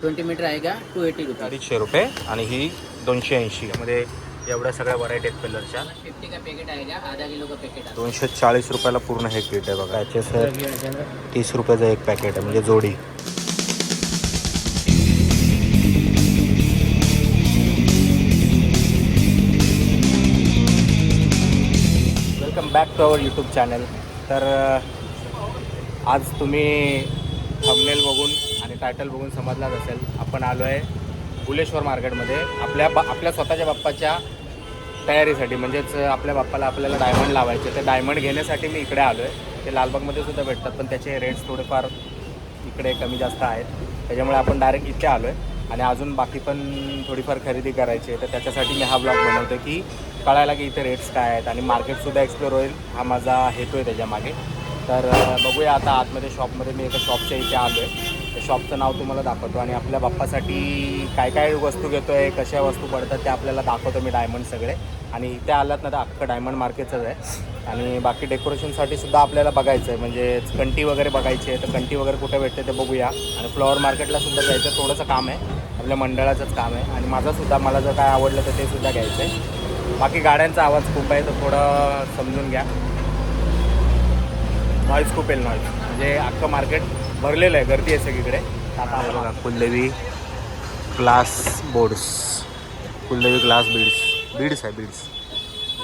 Twenty metre आएगा two eighty rupees अडीचशे रुपये आणि ही दोनशे ऐंशी. यामध्ये एवढ्या सगळ्या व्हरायटी आहेत कलरच्या फिफ्टी का पैकेट आएगा आधा किलो का पैकेट दोनशे चाळीस रुपयाला पूर्ण हे किट आहे बघा. याचे सर तीस रुपयाचं एक पॅकेट आहे म्हणजे जोडी. Welcome back to our YouTube channel तर आज तुम्ही थंबनेल बघून आणि टायटल बघून समजलाच असेल आपण आलो आहे बुलेश्वर मार्केटमध्ये. आपल्या बा आपल्या स्वतःच्या बाप्पाच्या तयारीसाठी म्हणजेच आपल्या बाप्पाला आपल्याला डायमंड लावायचे ते डायमंड घेण्यासाठी मी इकडे आलो आहे ते लालबागमध्ये सुद्धा भेटतात पण त्याचे रेट्स थोडेफार इकडे कमी जास्त आहेत. त्याच्यामुळे आपण डायरेक्ट इथे आलो आहे आणि अजून बाकी पण थोडीफार खरेदी करायची आहे तर त्याच्यासाठी मी हा ब्लॉग बनवतो की कळायला की इथे रेट्स काय आहेत. आणि मार्केटसुद्धा एक्सप्लोर होईल हा माझा हेतू आहे त्याच्यामागे. तर बघूया आता आतमध्ये शॉपमध्ये मी एका शॉपच्या इथे आलो आहे त्या शॉपचं नाव तुम्हाला दाखवतो आणि आपल्या बाप्पासाठी काय काय वस्तू घेतो आहे कशा वस्तू पडतात ते आपल्याला दाखवतो मी डायमंड सगळे. आणि इथे आलात ना तर अख्खं डायमंड मार्केटचंच आहे. आणि बाकी डेकोरेशनसाठी सुद्धा आपल्याला बघायचं आहे म्हणजे कंटी वगैरे बघायची आहे तर कंटी वगैरे कुठे भेटते ते बघूया. आणि फ्लॉवर मार्केटला सुद्धा जायचं थोडंसं काम आहे. आपल्या मंडळाचंच काम आहे. आणि माझं सुद्धा मला जर काय आवडलं तर ते सुद्धा घ्यायचं आहे बाकी गाड्यांचा आवाज खूप आहे तर थोडं समजून घ्या. नॉईज खूप येईल नॉईज म्हणजे अख्खं मार्केट भरलेलं आहे गर्दी आहे सगळीकडे. आता बघा Kuldevi glass boards Kuldevi glass beads beads आहे बीड्स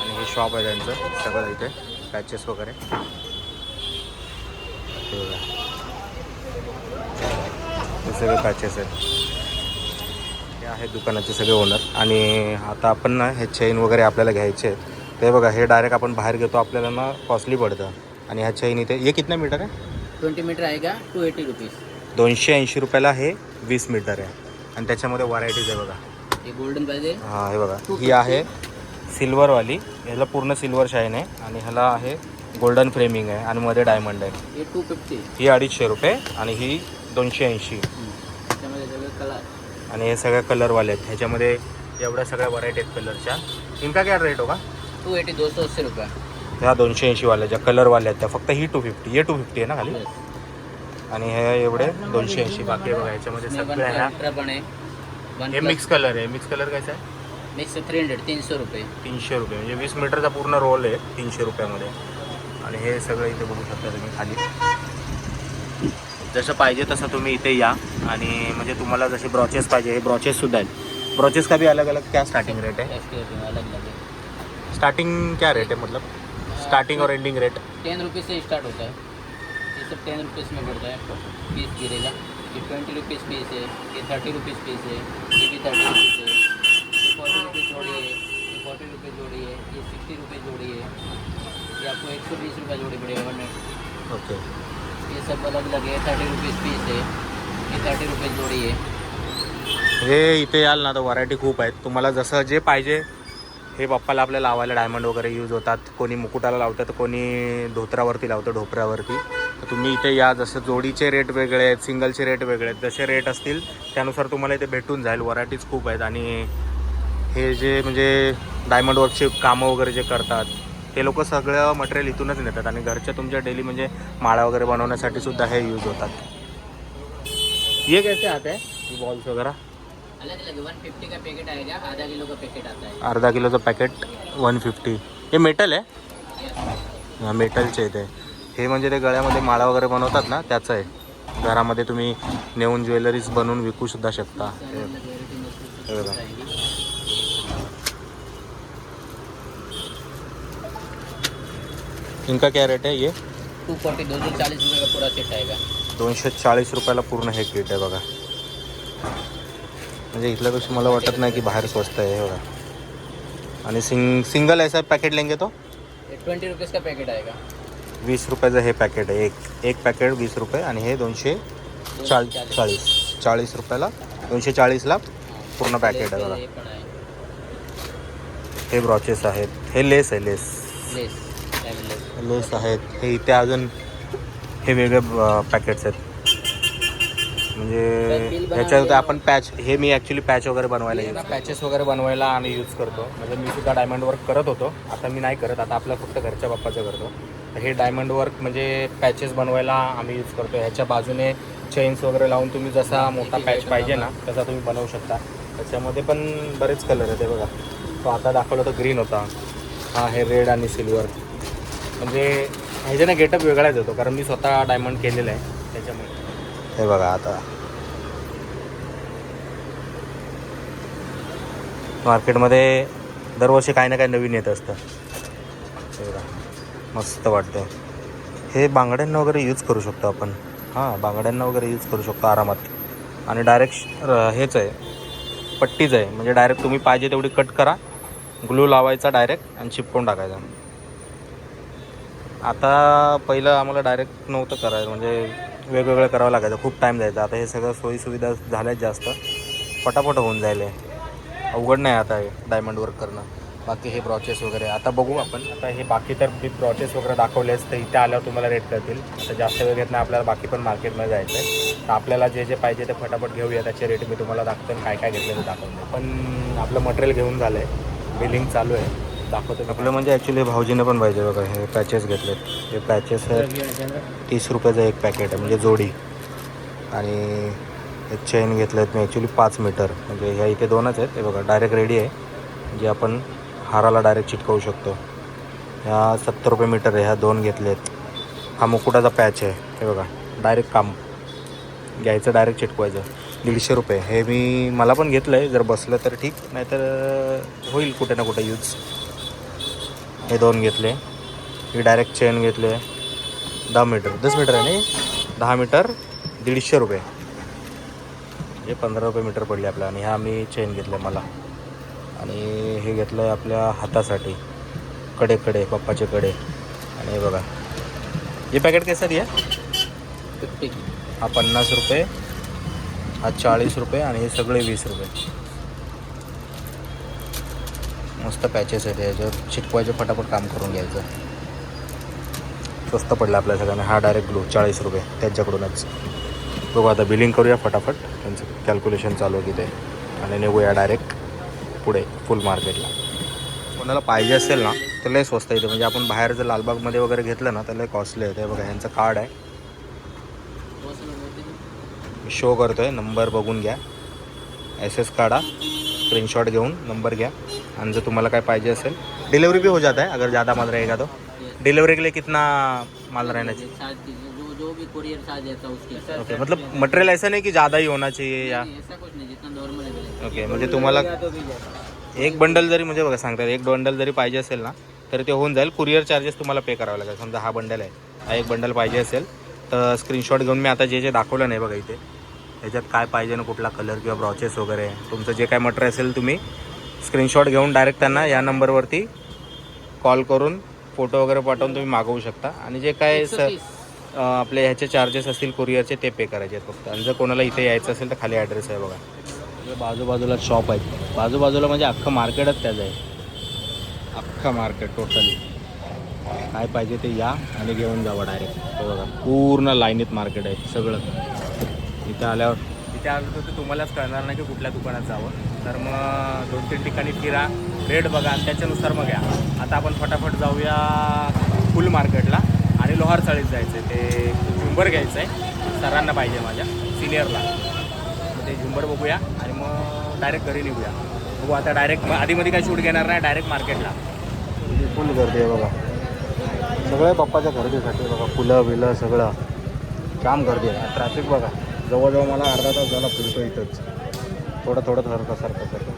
आणि हे शॉप आहे त्यांचं सगळं इथे पॅचेस वगैरे. हे हे सगळे पॅचेस आहेत. हे आहेत दुकानाचे सगळे ओनर आणि आता आपण ना हे चेन वगैरे आपल्याला घ्यायचे आहेत. ते बघा हे डायरेक्ट आपण बाहेर घेतो आपल्याला ना कॉस्टली पडतं. आणि ह्या चेन इथे हे कितना मीटर आहे? ट्वेंटी मीटर आएगा टू एटी रुपीज़ दोनशे ऐंशी रुपयाला हे वीस मीटर आहे. आणि त्याच्यामध्ये व्हरायटीज आहे बघा. ये गोल्डन पाहिजे हां हे बघा. ही आहे सिल्वरवाली ह्याला पूर्ण सिल्वर शाईन आहे. आणि ह्याला आहे गोल्डन फ्रेमिंग आहे. आणि मध्ये डायमंड आहे. ये टू फिफ्टी ही अडीचशे रुपये. आणि ही दोनशे ऐंशी. त्याच्यामध्ये सगळं कलर आणि हे सगळ्या कलरवाले आहेत. ह्याच्यामध्ये एवढ्या सगळ्या व्हरायटी आहेत कलरच्या इनका काय रेट होगा? टू एटी दो सौ अस्सी रुपये. ह्या दोनशे ऐंशीवाल्या ज्या कलरवाल्या आहेत त्या फक्त ही टू फिफ्टी हे टू फिफ्टी आहे ना खाली? आणि हे एवढे दोनशे ऐंशी बाकी आहे. बघा ह्याच्यामध्ये सगळ्या ह्या आहे. हे मिक्स कलर आहे. मिक्स कलर कसा आहे? मिक्स थ्री हंड्रेड तीन सौ रुपये. तीनशे रुपये. म्हणजे वीस मीटरचा पूर्ण रोल आहे तीनशे रुपयामध्ये. आणि हे सगळं इथे बघू शकता तुम्ही खाली. जसं पाहिजे तसं तुम्ही इथे या. आणि म्हणजे तुम्हाला जसे ब्रॉचेस पाहिजे हे ब्रॉचेस सुद्धा आहेत. ब्रॉचेस का भी अलग अलग क्या स्टार्टिंग रेट है इसके अलग अलग है स्टार्टिंग क्या रेट है मतलब? स्टार्टिंग और एंडिंग रेट टेन रुपीज़ से स्टार्ट होता है ये सब टेन रुपीज़ में पड़ता है पीस गिरेगा ये ट्वेंटी रुपीज़ पीस है ये थर्टी रुपीज़ पीस है ये भी थर्टी रुपीज़ है ये फोर्टी रुपीज़ जोड़ी है ये फोर्टी रुपीज़ जोड़ी है ये सिक्सटी रुपीज़ जोड़ी है ये आपको एक सौ बीस रुपये जोड़ी पड़ेगा वन ओके ये सब अलग अलग है थर्टी रुपीज़ पीस है ये थर्टी रुपीज़ जोड़ी है हे इथे याल ना तर व्हरायटी खूप आहेत. तुम्हाला जसं जे पाहिजे हे बाप्पाला आपल्या लावायला डायमंड वगैरे यूज होतात. कोणी मुकुटाला लावतं तर कोणी धोत्रावरती लावतं ढोपऱ्यावरती तर तुम्ही इथे या जसं जोडीचे रेट वेगळे आहेत सिंगलचे रेट वेगळे आहेत जसे रेट असतील त्यानुसार तुम्हाला इथे भेटून जाईल. व्हरायटीज खूप आहेत आणि हे जे म्हणजे डायमंड वर्कचे कामं वगैरे जे करतात ते लोक सगळं मटेरियल इथूनच नेतात आणि घरच्या तुमच्या डेली म्हणजे माळा वगैरे बनवण्यासाठी सुद्धा हे यूज होतात. ये कैसे आते हैं? बॉल्स वगैरह अर्धा किलोचं पॅकेट वन फिफ्टी हे। मेटल आहे हा, मेटलचे ते हे म्हणजे ते गळ्यामध्ये माळा वगैरे बनवतात ना त्याचं आहे. घरामध्ये तुम्ही नेऊन ज्वेलरीज बनवून विकू सुद्धा शकता. इनका क्या रेट आहे? ये? टू फोर्टी दो सौ चालीस रुपये का पूरा सेट आएगा? दोनशे चाळीस रुपयाला पूर्ण हे किट आहे बघा. म्हणजे इथल्यापेक्षा मला वाटत नाही की बाहेर स्वस्त आहे हे बघा. आणि सिंग सिंगल ऐसा पॅकेट लेंगे तो? ट्वेंटी रुपीज़ का पैकेट आएगा वीस रुपयाचं हे पॅकेट आहे. एक एक पॅकेट वीस रुपये आणि हे दोनशे चाळ चाळीस चाळीस. रुपयाला दोनशे चाळीसला पूर्ण पॅकेट आहे बघा. हे आहे. ब्रॉचेस आहेत. हे लेस आहे lace. Lace diamond lace. Lace आहेत. हे इथे अजून हे वेगळे पॅकेट्स आहेत. म्हणजे ह्याच्यात आपण पॅच हे मी ॲक्च्युली पॅच वगैरे बनवायला यूज पॅचेस वगैरे बनवायला आम्ही यूज करतो. म्हणजे मी सुद्धा डायमंड वर्क करत होतो. आता मी नाही करत. आता आपलं फक्त घरच्या बाप्पाचं करतो. तर हे डायमंड वर्क म्हणजे पॅचेस बनवायला आम्ही यूज करतो. ह्याच्या बाजूने चेन्स वगैरे लावून तुम्ही जसा मोठा पॅच पाहिजे ना तसा तुम्ही बनवू शकता. त्याच्यामध्ये पण बरेच कलर आहेत हे बघा. तो आता दाखवला तो ग्रीन होता. हा हे रेड आणि सिल्वर म्हणजे ह्याच्याने गेटअप वेगळाच येतो कारण मी स्वतः डायमंड केलेलं आहे. त्याच्यामुळे. हे बघा आता. मार्केटमध्ये दरवर्षी काही ना काही नवीन येत असतं. हे बघा मस्त वाटतं हे बांगड्यांना वगैरे यूज करू शकतो आपण. हां बांगड्यांना वगैरे यूज करू शकतो आरामात. आणि डायरेक्ट हेच आहे. पट्टीच आहे. म्हणजे डायरेक्ट तुम्ही पाहिजे तेवढी कट करा. ग्लू लावायचा डायरेक्ट आणि चिपकून टाकायचा. आता पहिलं आम्हाला डायरेक्ट नव्हतं करायचं. म्हणजे वेगवेगळं करावं लागायचं. खूप टाईम जायचा आता हे सगळं सोयीसुविधा झाल्यात जास्त. पटापट होऊन जाईल अवघड नाही आता हे डायमंड वर्क करणं. बाकी हे ब्रॉचेस वगैरे. आता बघू आपण. आता हे बाकी तर मी ब्रॉचेस वगैरे दाखवलेच तर इथे आल्यावर तुम्हाला रेट करतील आता जास्त वेळ घेत नाही. आपल्याला बाकी पण मार्केटमध्ये जायचं आहे तर आपल्याला जे जे पाहिजे ते फटाफट घेऊया. त्याचे रेट मी तुम्हाला दाखवतो आणि काय काय घेतलं ते दाखवतो. पण आपलं मटेरियल घेऊन झालं आहे बिलिंग चालू आहे. दाखवतो आपलं म्हणजे ॲक्च्युली भाऊजीने पण पाहिजे बघा हे पॅचेस घेतलेत. हे पॅचेस आहेत तीस रुपयाचं एक पॅकेट आहे म्हणजे जोडी. आणि एक चेन घेतलेत मी ॲक्च्युली पाच मीटर. म्हणजे ह्या इथे दोनच आहेत हे बघा डायरेक्ट रेडी आहे. जे आपण हाराला डायरेक्ट चिटकवू शकतो. ह्या सत्तर रुपये मीटर आहे ह्या दोन घेतलेत. हा मुकुटाचा पॅच आहे हे बघा डायरेक्ट काम. घ्यायचं डायरेक्ट चिटकवायचं. दीडशे रुपये. हे मी मला पण घेतलं आहे जर बसलं तर ठीक नाहीतर होईल कुठे ना कुठे यूज हे दोन घेतले. ही डायरेक्ट चेन घेतले. दहा मीटर दस मीटर आहे नाही दहा मीटर दीडशे रुपये. हे पंधरा रुपये मीटर पडले आपल्या आणि ह्या मी चेन घेतलं मला. आणि हे घेतलं आहे आपल्या हातासाठी. कडे कडे पप्पाचे कडे. आणि हे बघा. हे पॅकेट कैसा दिया फिफ्टी हा पन्नास रुपये हा चाळीस रुपये आणि हे सगळे वीस रुपये. मस्त पॅचेस आहेत याच्यावर चिटकवायचे फटाफट काम करून घ्यायचं. स्वस्त पडलं आपल्या सगळ्यांना. हा डायरेक्ट ग्लू चाळीस रुपये त्यांच्याकडूनच. बघू आता बिलिंग करूया फटाफट. त्यांचं कॅल्क्युलेशन चालू आहे तिथे. आणि निघूया डायरेक्ट पुढे फुल मार्केटला कोणाला पाहिजे असेल ना तर लय स्वस्त इथे. म्हणजे आपण बाहेर जर लालबागमध्ये वगैरे घेतलं ना तर लय कॉस्टली आहे ते. बघा यांचं कार्ड आहे. शो करतो आहे नंबर बघून घ्या. एस एस काढा. स्क्रीनशॉट घेऊन नंबर घ्या. आणि जर तुम्हाला काय पाहिजे असेल डिलीवरी भी हो जाता है अगर ज़्यादा माल रहेगा तो. डिलीवरी के लिए कितना माल रहना चाहिए चार्ज कीजिए जो जो भी कुरियर चार्ज रहता है उसके ओके मतलब मटेरियल ऐसा नहीं कि ज़्यादा ही होना चाहिए या नहीं, ऐसा कुछ नहीं जितना नॉर्मल है। ओके म्हणजे तुम्हाला एक बंडल जरी म्हणजे बघा सांगतात एक बंडल जरी पाहिजे असेल ना तर ते होऊन जाईल. कुरिअर चार्जेस तुम्हाला पे करावे लागेल. समजा हा बंडल आहे. हा एक बंडल पाहिजे असेल तर स्क्रीनशॉट घेऊन मी आता जे जे दाखवलं नाही बघा इथे. त्याच्यात काय पाहिजे ना कुठला कलर किंवा ब्रॉचेस वगैरे. तुमचं जे काय मटेरियल असेल तुम्ही स्क्रीनशॉट घेऊन डायरेक्ट त्यांना या नंबरवरती कॉल करून फोटो वगैरे पाठवून तुम्ही मागवू शकता. आणि जे काय स अं, आपले ह्याचे चार्जेस असतील कुरिअरचे ते पे करायचे आहेत फक्त. आणि जर कोणाला इथे यायचं असेल तर खाली ॲड्रेस आहे बघा. बाजूबाजूला शॉप आहेत. बाजूबाजूला म्हणजे अख्खं मार्केटच त्याचं आहे. अख्खं मार्केट टोटली काय पाहिजे ते या आणि घेऊन जावं डायरेक्ट बघा पूर्ण लाईनीत मार्केट आहे सगळं. इथे आल्यावर. इथे आलो तर तुम्हालाच कळणार नाही की कुठल्या दुकानात जावं. तर मग दोन तीन ठिकाणी फिरा रेट बघा आणि त्याच्यानुसार मग या. आता आपण फटाफट जाऊया फुल मार्केटला आणि लोहार चाळीत जायचं आहे ते झुंबर घ्यायचं आहे सरांना पाहिजे माझ्या सिनियरला. ते झुंबर बघूया आणि मग डायरेक्ट घरी निघूया. बघू आता डायरेक्ट आधीमध्ये काही शूट घेणार नाही डायरेक्ट मार्केटला. फुल गर्दी आहे बघा. सगळं पप्पाच्या खरेदीसाठी बघा फुलं बिलं सगळं. जाम गर्दी आहे. ट्रॅफिक बघा. जवळजवळ मला अर्धा तास झाला फिरतो इथंच. थोडं थोडं सारखं सारखं सारखं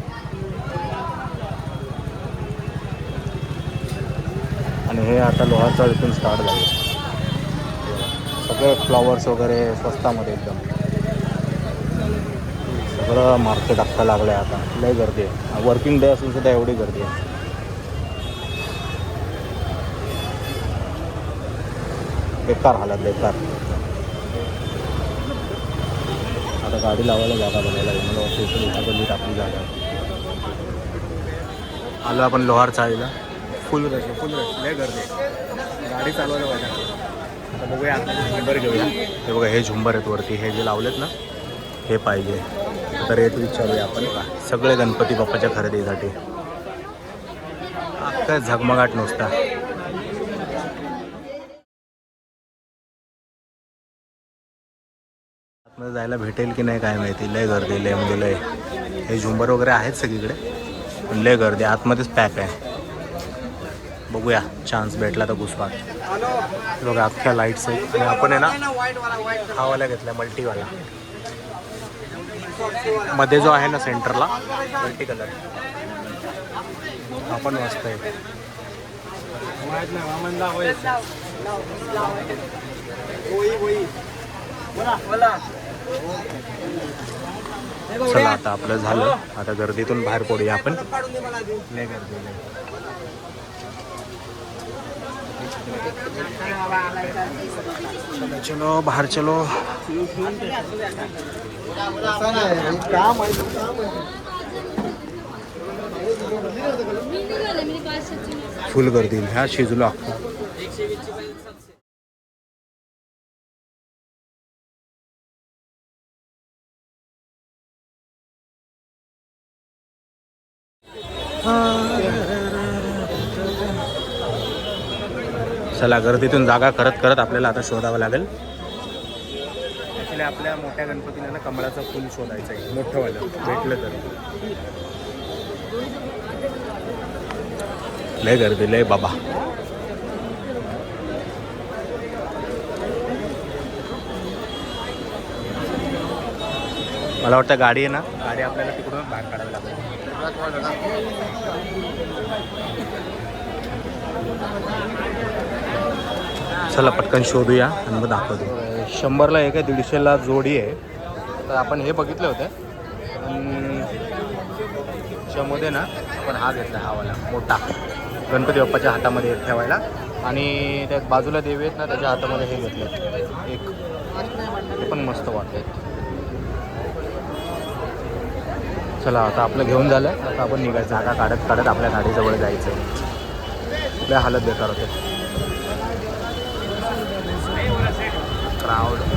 आणि हे आता लोहाचा इथून स्टार्ट झालं सगळे फ्लॉवर्स वगैरे स्वस्तामध्ये एकदम. सगळं मार्केट आत्ता लागलं आहे आता. लय गर्दी आहे. वर्किंग डे असून सुद्धा एवढी गर्दी आहे. बेकार हालत बेकार. आता गाडी लावायला जागा बघायला मला वाटतं इथं एका आपली जागा आलो आपण लोहार चाळीला. फुल रश फुल रश लय गर्दी गाडी चालवायला पाहिजे आता बघूया आता झुंबर घेऊया. हे बघा हे झुंबर आहेत वरती. हे जे लावलेत ना हे पाहिजे. आता रेट विचारूया आपण. का सगळे गणपती बाप्पाच्या खरेदीसाठी. अख्खा झगमगाट नुसता. जायला भेटेल की नाही काय माहिती. लय गर्दी लय म्हणजे लय. हे झुंबर वगैरे आहेत सगळीकडे. पण लय गर्दी आतमध्येच पॅक आहे. बघूया चान्स भेटला तर घुसपात बघा अख्ख्या लाईट्स आहेत. आणि आपण आहे ना हावाला घेतला मल्टीवाला मध्ये जो आहे ना सेंटरला मल्टी कलर आपण मस्त आहे. चला आता आपलं झालं. आता गर्दीतून बाहेर पडूया आपण. चलो चलो चलो. फुल गर्दी ह्या शिजलो आपण चला गर्दीतून जागा करत करत आपल्याला आता शोधावं लागेल. ॲक्च्युली आपल्या मोठ्या गणपतीला ना कमळाचं फुल शोधायचं आहे. मोठंवालं. भेटलं तर. लय गर्दी लय बाबा. मला वाटतं गाडी आहे ना? गाडी आपल्याला तिकडून बाहेर काढावी लागेल. चला पटकन शोधूया आणि मग दाखवतो. शंभरला एक आहे दीडशेला जोडी आहे. तर आपण हे बघितले होते. पण ना आपण हा घेतला हा वाला मोठा. गणपती बाप्पाच्या हातामध्ये ठेवायला. आणि त्या बाजूला देवी आहेत ना त्याच्या हातामध्ये हे घेतलं. एक. ते पण मस्त वाटतंय. चला आता आपलं घेऊन झालं. आता आपण निघायचं. जागा काढत काढत आपल्या गाडीजवळ जायचं. आपल्या हालत बेकार होते. రావడం.